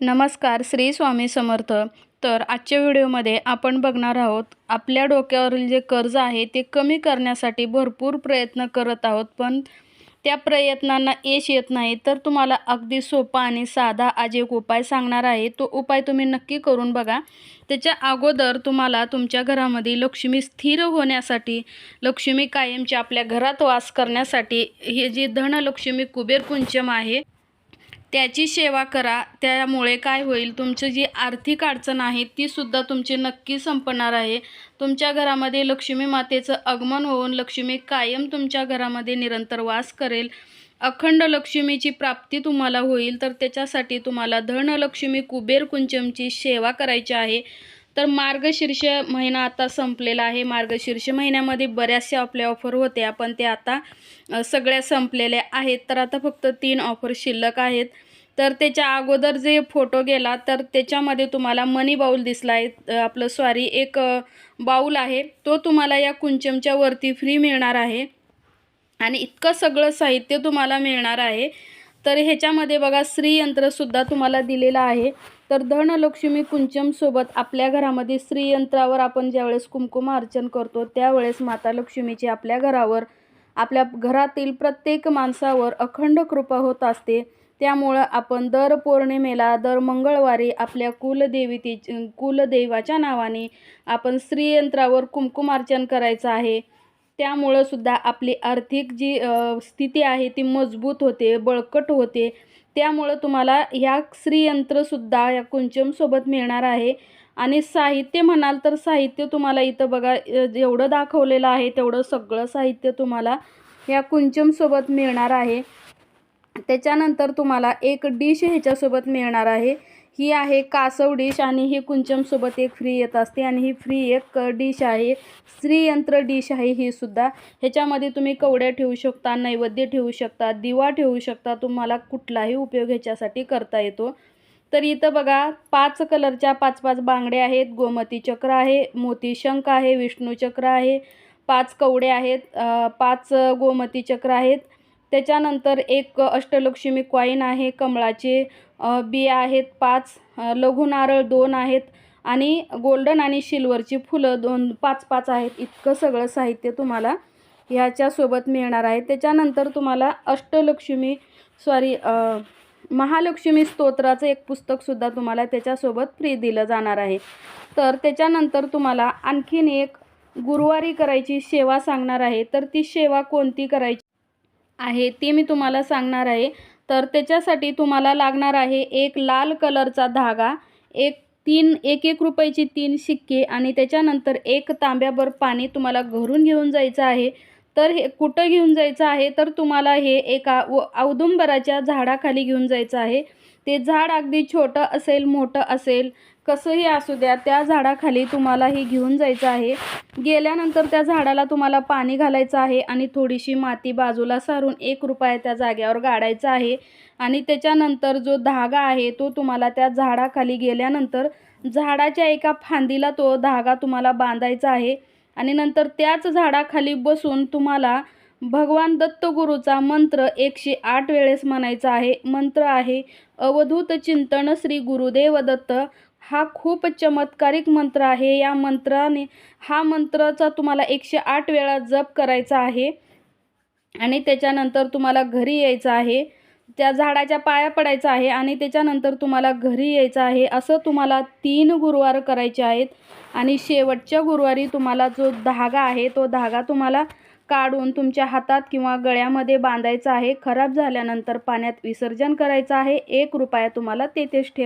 नमस्कार श्री स्वामी समर्थ. तर आजच्या व्हिडिओमध्ये आपण बघणार आहोत आपल्या डोक्यावरील जे कर्ज आहे ते कमी करण्यासाठी भरपूर प्रयत्न करत आहोत पण त्या प्रयत्नांना यश येत नाही. तर तुम्हाला अगदी सोपा आणि साधा आज एक उपाय सांगणार आहे. तो उपाय तुम्ही नक्की करून बघा. त्याच्या अगोदर तुम्हाला तुमच्या घरामध्ये लक्ष्मी स्थिर होण्यासाठी लक्ष्मी कायमची आपल्या घरात वास करण्यासाठी हे जे धनलक्ष्मी कुबेर कुंचम आहे त्याची सेवा करा. त्यामुळे काय होईल तुमची जी आर्थिक अडचण आहे तीसुद्धा तुमची नक्की संपणार आहे. तुमच्या घरामध्ये लक्ष्मी मातेचं आगमन होऊन लक्ष्मी कायम तुमच्या घरामध्ये निरंतर वास करेल. अखंड लक्ष्मीची प्राप्ती तुम्हाला होईल तर त्याच्यासाठी तुम्हाला धनलक्ष्मी कुबेर कुंचमची सेवा करायची आहे. तर मार्गशीर्ष महिना आता संपलेला आहे. मार्गशीर्ष महिन्यामध्ये बऱ्याचशा आपल्या ऑफर होत्या पण ते आता सगळ्या संपलेल्या आहेत. तर आता फक्त तीन ऑफर शिल्लक आहेत. तर त्याच्या अगोदर जे फोटो गेला तर त्याच्यामध्ये तुम्हाला मनी बाऊल दिसला आहे. आपलं सॉरी एक बाऊल आहे. तो तुम्हाला या कुंचमच्या वरती फ्री मिळणार आहे. आणि इतकं सगळं साहित्य तुम्हाला मिळणार आहे. तर ह्याच्यामध्ये बघा श्रीयंत्रसुद्धा तुम्हाला दिलेलं आहे. तर धनलक्ष्मी कुंचमसोबत आपल्या घरामध्ये श्रीयंत्रावर आपण ज्यावेळेस कुमकुम अर्चन करतो त्यावेळेस माता लक्ष्मीची आपल्या घरावर आपल्या घरातील प्रत्येक माणसावर अखंड कृपा होत असते. त्यामुळं आपण दर पौर्णिमेला दर मंगळवारी आपल्या कुलदेवीती कुलदेवाच्या नावाने आपण श्रीयंत्रावर कुंकुमार्चन करायचं आहे. त्यामुळं सुद्धा आपली आर्थिक जी स्थिती आहे ती मजबूत होते बळकट होते. त्यामुळं तुम्हाला ह्या श्रीयंत्रसुद्धा या कुंचमसोबत मिळणार आहे. आणि साहित्य म्हणाल तर साहित्य तुम्हाला इथं बघा जेवढं दाखवलेलं आहे तेवढं सगळं साहित्य तुम्हाला ह्या कुंचमसोबत मिळणार आहे. त्याच्यानंतर तुम्हाला एक डिश ह्याच्यासोबत मिळणार आहे. ही आहे कासव डिश आणि ही कुंचमसोबत एक फ्री येत असते आणि ही फ्री एक डिश आहे. स्त्रीयंत्र डिश आहे ही सुद्धा. ह्याच्यामध्ये तुम्ही कवड्या ठेवू शकता नैवेद्य ठेवू शकता दिवा ठेवू शकता. तुम्हाला कुठलाही उपयोग ह्याच्यासाठी करता येतो. तर इथं बघा पाच कलरच्या पाच पाच बांगड्या आहेत. गोमती चक्र आहे मोती शंख आहे विष्णू चक्र आहे पाच कवडे आहेत पाच गोमती चक्र आहेत. त्याच्यानंतर एक अष्टलक्ष्मी कॉईन आहे कमळाचे बिया आहेत पाच लघुनारळ लघु नारळ दोन आहेत आणि गोल्डन आणि सिल्वरची फुलं दोन पाच पाच आहेत. इतकं सगळं साहित्य तुम्हाला ह्याच्यासोबत मिळणार आहे. त्याच्यानंतर तुम्हाला अष्टलक्ष्मी सॉरी महालक्ष्मी स्तोत्राचं एक पुस्तकसुद्धा तुम्हाला त्याच्यासोबत फ्री दिलं जाणार आहे. तर त्याच्यानंतर तुम्हाला आणखीन एक गुरुवारी करायची सेवा सांगणार आहे. तर ती सेवा कोणती करायची? आहे ती मी तुम्हाला सांगणार आहे. तर त्याच्यासाठी तुम्हाला लागणार आहे एक लाल कलरचा धागा एक तीन एक एक रुपयाची तीन शिक्के आणि त्याच्यानंतर एक तांब्याभर पाणी तुम्हाला घरून घेऊन जायचं आहे. तर हे कुठं घेऊन जायचं आहे? तर तुम्हाला हे एका व औदुंबराच्या झाडाखाली घेऊन जायचं आहे. ते झाड अगदी छोटं असेल मोठं असेल कसंही असू द्या त्या झाडाखाली तुम्हाला हे घेऊन जायचं आहे. गेल्यानंतर त्या झाडाला तुम्हाला पाणी घालायचं आहे आणि थोडीशी माती बाजूला सारून एक रुपया त्या जाग्यावर गाडायचा आहे. आणि त्याच्यानंतर जो धागा आहे तो तुम्हाला त्या झाडाखाली गेल्यानंतर झाडाच्या एका फांदीला तो धागा तुम्हाला बांधायचा आहे. आणि नंतर त्याच झाडाखाली बसून तुम्हाला भगवान दत्तगुरूचा मंत्र एकशे आठ वेळेस म्हणायचा आहे. मंत्र आहे अवधूत चिंतन श्री गुरुदेव दत्त. हा खूप चमत्कारिक मंत्र आहे. या मंत्राने हा मंत्राचा तुम्हाला एकशे आठ वेळा जप करायचा आहे आणि त्याच्यानंतर तुम्हाला घरी यायचं आहे. त्या झाडाच्या पाया पडायचा आहे आणि त्याच्यानंतर तुम्हाला घरी यायचं आहे. असं तुम्हाला तीन गुरुवार करायचे आहेत आणि शेवटच्या गुरुवारी तुम्हाला जो धागा आहे तो धागा तुम्हाला काढून तुमच्या हातात किंवा गळ्यामध्ये बांधायचा आहे. खराब झाल्यानंतर पाण्यात विसर्जन करायचं आहे. एक रुपया तुम्हाला तेथेच ठेवा